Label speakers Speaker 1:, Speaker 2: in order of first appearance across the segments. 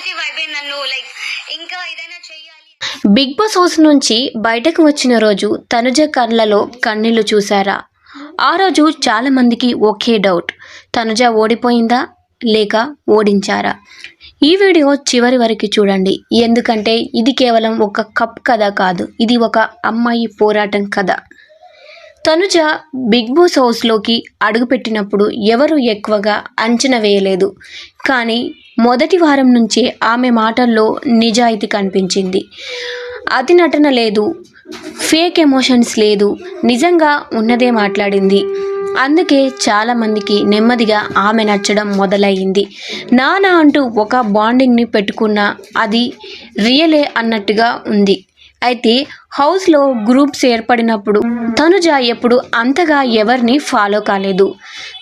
Speaker 1: Positive వైబే నన్ను like ఇంకా ఏదైనా చెయ్యాలి
Speaker 2: బిగ్ బాస్ హౌస్ నుంచి బయటకు వచ్చిన రోజు తనుజ కళ్ళలో కన్నీళ్ళు చూశారా? ఆ రోజు చాలా మందికి ఒకే డౌట్ తనుజ ఓడిపోయిందా లేక ఓడించారా? ఈ వీడియో చివరి వరకు చూడండి. ఎందుకంటే ఇది కేవలం ఒక కప్ కథ కాదు. ఇది ఒక అమ్మాయి పోరాటం కథ. తనుజ బిగ్ బాస్ హౌస్లోకి అడుగుపెట్టినప్పుడు ఎవరు ఎక్కువగా అంచనా వేయలేదు. కానీ మొదటి వారం నుంచే ఆమె మాటల్లో నిజాయితీ కనిపించింది. అతి నటన లేదు. ఫేక్ ఎమోషన్స్ లేదు. నిజంగా ఉన్నదే మాట్లాడింది. అందుకే చాలామందికి నెమ్మదిగా ఆమె నచ్చడం మొదలయ్యింది. నానా అంటూ ఒక బాండింగ్ని పెట్టుకున్న అది రియలే అన్నట్టుగా ఉంది. అయితే హౌస్లో గ్రూప్స్ ఏర్పడినప్పుడు తనుజ ఎప్పుడు అంతగా ఎవరిని ఫాలో కాలేదు.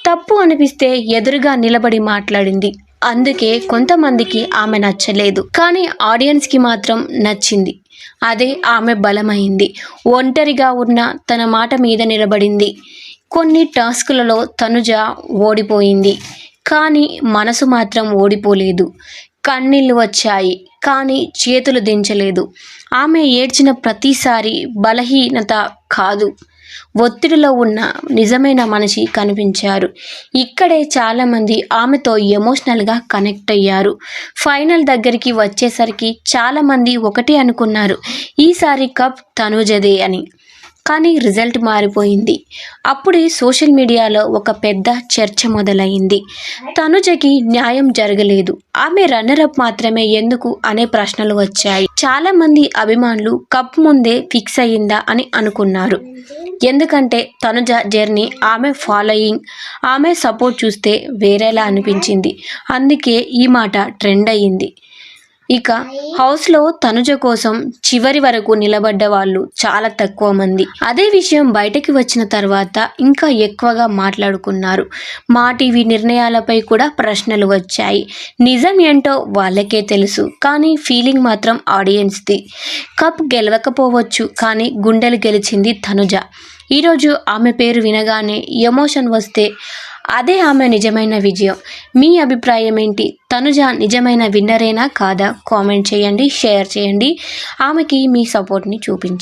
Speaker 2: తప్పు అనిపిస్తే ఎదురుగా నిలబడి మాట్లాడింది. అందుకే కొంతమందికి ఆమె నచ్చలేదు. కానీ ఆడియన్స్కి మాత్రం నచ్చింది. అదే ఆమె బలమైంది. ఒంటరిగా ఉన్న తన మాట మీద నిలబడింది. కొన్ని టాస్కులలో తనుజ ఓడిపోయింది. కానీ మనసు మాత్రం ఓడిపోలేదు. కన్నీళ్ళు వచ్చాయి కానీ చేతులు దించలేదు. ఆమె ఏడ్చిన ప్రతిసారి బలహీనత కాదు. ఒత్తిడిలో ఉన్న నిజమైన మనిషి కనిపించారు. ఇక్కడే చాలామంది ఆమెతో ఎమోషనల్గా కనెక్ట్ అయ్యారు. ఫైనల్ దగ్గరికి వచ్చేసరికి చాలామంది ఒకటి అనుకున్నారు ఈసారి కప్ తనుజదే అని. కానీ రిజల్ట్ మారిపోయింది. అప్పుడే సోషల్ మీడియాలో ఒక పెద్ద చర్చ మొదలైంది. తనుజకి న్యాయం జరగలేదు. ఆమె రన్నరప్ మాత్రమే ఎందుకు అనే ప్రశ్నలు వచ్చాయి. చాలా మంది అభిమానులు కప్ ముందే ఫిక్స్ అయ్యిందా అని అనుకున్నారు. ఎందుకంటే తనుజ జర్నీ ఆమె ఫాలోయింగ్ ఆమె సపోర్ట్ చూస్తే వేరేలా అనిపించింది. అందుకే ఈ మాట ట్రెండ్ అయ్యింది. ఇక హౌస్లో తనుజ కోసం చివరి వరకు నిలబడ్డ వాళ్ళు చాలా తక్కువ మంది. అదే విషయం బయటకి వచ్చిన తర్వాత ఇంకా ఎక్కువగా మాట్లాడుకున్నారు. మా టీవీ నిర్ణయాలపై కూడా ప్రశ్నలు వచ్చాయి. నిజం ఏంటో వాళ్ళకే తెలుసు. కానీ ఫీలింగ్ మాత్రం ఆడియన్స్ది. కప్ గెలవకపోవచ్చు కానీ గుండెలు గెలిచింది తనుజ. ఈరోజు ఆమె పేరు వినగానే ఎమోషన్ వస్తే అదే ఆమె నిజమైన విజయం. మీ అభిప్రాయం ఏంటి తనుజ నిజమైన విన్నరేనా కాదా? కామెంట్ చేయండి షేర్ చేయండి. ఆమెకి మీ సపోర్ట్ని చూపించండి